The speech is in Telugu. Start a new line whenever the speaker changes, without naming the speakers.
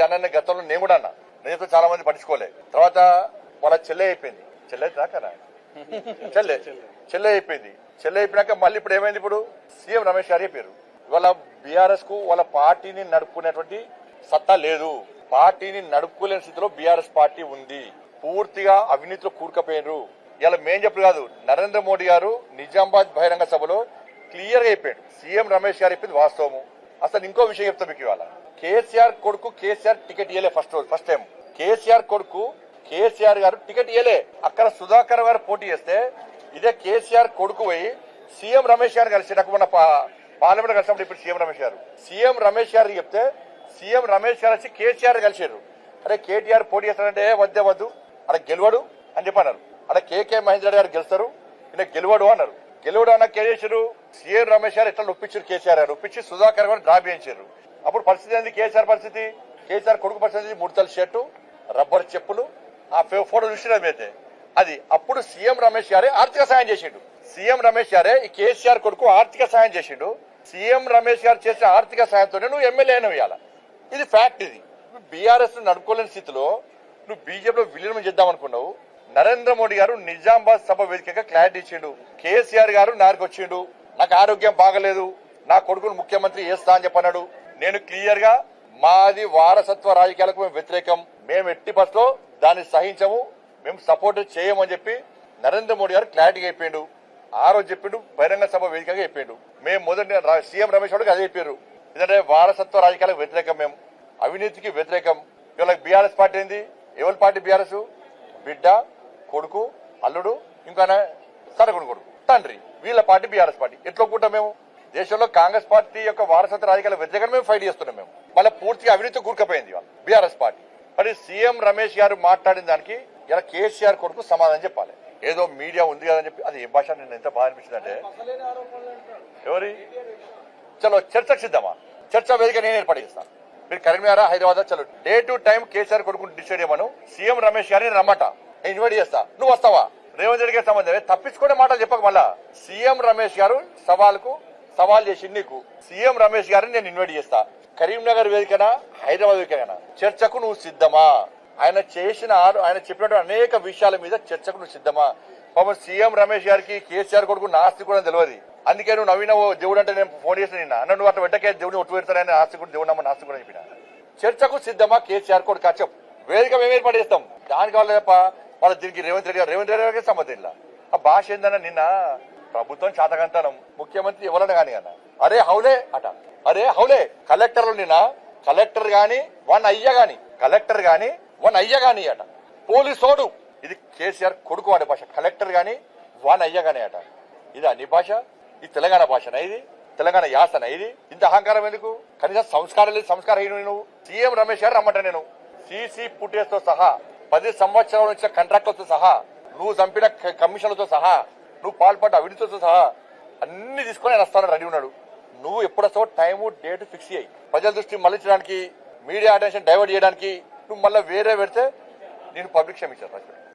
ఇది అన్న గతంలో నేను కూడా అన్నా. నేనైతే చాలా మంది పట్టించుకోలే. తర్వాత వాళ్ళ చెల్లె అయిపోయింది. చెల్లె రాకరా చెల్లె. చెల్లె అయిపోయింది. చెల్లె అయిపోయినాక మళ్ళీ ఇప్పుడు ఏమైంది ఇప్పుడు? సీఎం రమేష్ గారి పేరు. ఇవాళ బీఆర్ఎస్కు వాళ్ళ పార్టీని నడుపుకునేటువంటి సత్తా లేదు. పార్టీని నడుపుకోలేని స్థితిలో బీఆర్ఎస్ పార్టీ ఉంది. పూర్తిగా అవినీతిలో కూరుకపోయినరు. ఇలా మేం చెప్పు కాదు. నరేంద్ర మోడీ గారు నిజామాబాద్ బహిరంగ సభలో క్లియర్గా అయిపోయాడు సీఎం రమేష్ గారు చెప్పింది వాస్తవము. అసలు ఇంకో విషయం చెప్తా మీకు ఇవాళ. కేసీఆర్ కొడుకు కేసీఆర్ టికెట్ ఇయ్యలే ఫస్ట్ రోజు ఫస్ట్ టైం కేసీఆర్ కొడుకు కేసీఆర్ గారు టికెట్ ఇయ్యలే. అక్కడ సుధాకర్ గారు పోటీ చేస్తే ఇదే కేసీఆర్ కొడుకు పోయి సీఎం రమేష్ గారు కలిసి నాకు మొన్న పార్లమెంట్ కలిసినప్పుడు ఇప్పుడు సీఎం రమేష్ గారు. సీఎం రమేష్ గారు చెప్తే సీఎం రమేష్ గారు వచ్చి కేసీఆర్ కలిసారు అరే కేటీఆర్ పోటీ చేస్తాడంటే వద్దే వద్దు. అక్కడ గెలవడు అని చెప్పన్నారు. అక్కడ కేకే మహేంద్ర గారు గెలుస్తారు. ఈయన గెలవడు అన్నారు. గెలవడు అన్న కే సీఎం రమేష్ గారు ఎట్లా ఒప్పించారు కేసీఆర్ గారు? ఒప్పించి సుధాకర్ గారు డ్రాప్ చేయించారు అప్పుడు పరిస్థితి ఏంది? కేసీఆర్ పరిస్థితి? కేసీఆర్ కొడుకు పరిస్థితి ముడతల షర్టు రబ్బర్ చెప్పులు ఆ ఫోటో చూసిన అయితే అది అప్పుడు సీఎం రమేష్ గారే ఆర్థిక సాయం చేసిండు. సీఎం రమేష్ గారే ఈ కేసీఆర్ కొడుకు ఆర్థిక సాయం చేసిండు. సీఎం రమేష్ గారు చేసిన ఆర్థిక సాయంతోనే నువ్వు ఎమ్మెల్యే అయినవు ఇది ఫ్యాక్ట్ ఇది. నువ్వు బీఆర్ఎస్ నడుపుకోలేని స్థితిలో నువ్వు బీజేపీలో విలీనం చేద్దాం అనుకున్నావు నరేంద్ర మోడీ గారు నిజామాబాద్ సభ వేదికగా క్లారిటీ ఇచ్చిండు. కేసీఆర్ గారు నారికి వచ్చిండు. నాకు ఆరోగ్యం బాగలేదు. నా కొడుకును ముఖ్యమంత్రి చేస్తా అని చెప్పన్నాడు? నేను క్లియర్గా మాది వారసత్వ రాజకీయాలకు మేము వ్యతిరేకం. మేము ఎట్టి బస్లో దాన్ని సహించము. మేము సపోర్ట్ చేయమని చెప్పి నరేంద్ర మోడీ గారు క్లారిటీగా అయిపోయిండు ఆ రోజు చెప్పిండు బహిరంగ సభ వేదికగా చెప్పిండు. మేము మొదటి సీఎం రమేష్ గారికి అదే చెప్పారు. ఎందుకంటే వారసత్వ రాజకీయాలకు వ్యతిరేకం మేము. అవినీతికి వ్యతిరేకం. ఇవాళ బీఆర్ఎస్ పార్టీ ఏంది? ఎవరి పార్టీ బీఆర్ఎస్? బిడ్డ కొడుకు అల్లుడు ఇంకా సరకుడు కొడుకు. తండ్రి వీళ్ళ పార్టీ బీఆర్ఎస్ పార్టీ. ఎట్లా ఒప్పుకుంటాం మేము? దేశంలో కాంగ్రెస్ పార్టీ యొక్క వారసత్వ రాజకీయాల వ్యతిరేకంగా మేము ఫైట్ చేస్తున్నాం మేము. మళ్ళీ పూర్తిగా అవినీతి కూరుకపోయింది వాళ్ళు బీఆర్ఎస్ పార్టీ. మరి సీఎం రమేష్ గారు మాట్లాడిన దానికి ఇలా కేసీఆర్ కొడుకు సమాధానం చెప్పాలి. ఏదో మీడియా ఉంది కదని చెప్పి అది ఏ భాష నేను ఎంత బాగా అనిపించింది అంటే ఎవరి? చలో చర్చకు సిద్ధమా? చర్చ వేదిక నేను ఏర్పాటు చేస్తాను మీరు కరీంనగర్ హైదరాబాద్ చలో. డే టు టైం కేసీఆర్ కొడుకు డిసైడ్ చేయమను సీఎం రమేష్ గారిని రమ్మట. నేను ఇన్వైట్ చేస్తా. నువ్వు వస్తావా? రేవంత్ రెడ్డి గారి సంబంధం తప్పించుకునే మాటలు చెప్పక మళ్ళా. సీఎం రమేష్ గారు సవాల్కు సవాల్ చేసి నీకు. సీఎం రమేష్ గారిని నేను ఇన్వైట్ చేస్తా. కరీంనగర్ వేదికన? హైదరాబాద్ వేదికన చర్చకు నువ్వు సిద్ధమా? ఆయన చేసిన ఆయన చెప్పినటువంటి అనేక విషయాల మీద చర్చకు నువ్వు సిద్ధమా? పాపం సీఎం రమేష్ గారికి కేసీఆర్ కొడుకు నాస్తి కూడా తెలియదు. అందుకే నువ్వు నవీన దేవుడు అంటే నేను ఫోన్ చేసిన నిన్న. అన్న నువ్వు అట్లా వెంటకే దేవుడిని ఒట్టు పెడతానని ఆస్తి కూడా దేవుడు నమ్మ నాస్తి కూడా చెప్పిన? చర్చకు సిద్ధమా కేసీఆర్ కొడుకు? చెప్పు. వేదిక మేము ఏర్పాటు చేస్తాం. దానికి కావాలి తప్ప వాళ్ళ దీనికి రేవంత్ రెడ్డి గారు రేవంత్ రెడ్డి గారికి సంబంధం ఇలా ఆ భాష ఏందన్న నిన్న? ప్రభుత్వం చాతకంతనం ముఖ్యమంత్రి ఎవరన్నా కానీ అన్న. అరే హౌలే అట. అరే హౌలే కలెక్టర్లు నిన్న కలెక్టర్ గాని వన్ అయ్య గాని. కలెక్టర్ గాని వన్ అయ్య గాని అట. పోలీసోడు. ఇది కేసీఆర్ కొడుకు వాడే భాష. కలెక్టర్ గాని వన్ అయ్య గాని అట. ఇది అన్ని భాష? ఇది తెలంగాణ భాషనా ఇది? తెలంగాణ యాసన ఇది? ఇంత అహంకారం ఎందుకు? కనీసం సంస్కారం లేదు సంస్కారహీను నువ్వు? సీఎం రమేష్ గారు రమ్మంట నేను. సీసీ పుట్టేస్తో సహా పది సంవత్సరాల నుంచి కాంట్రాక్టులతో సహా నువ్వు చంపిన కమిషన్లతో సహా నువ్వు పాల్పడ్డ అవినీతితో సహా అన్ని తీసుకొని ఆయన వస్తాను రెడీ ఉన్నాడు. నువ్వు ఎప్పుడు వస్తావో టైము డేట్ ఫిక్స్ అయ్యి ప్రజల దృష్టి మళ్ళించడానికి మీడియా అటెన్షన్ డైవర్ట్ చేయడానికి నువ్వు మళ్ళీ వేరే పెడితే నేను పబ్లిక్ క్షమించాను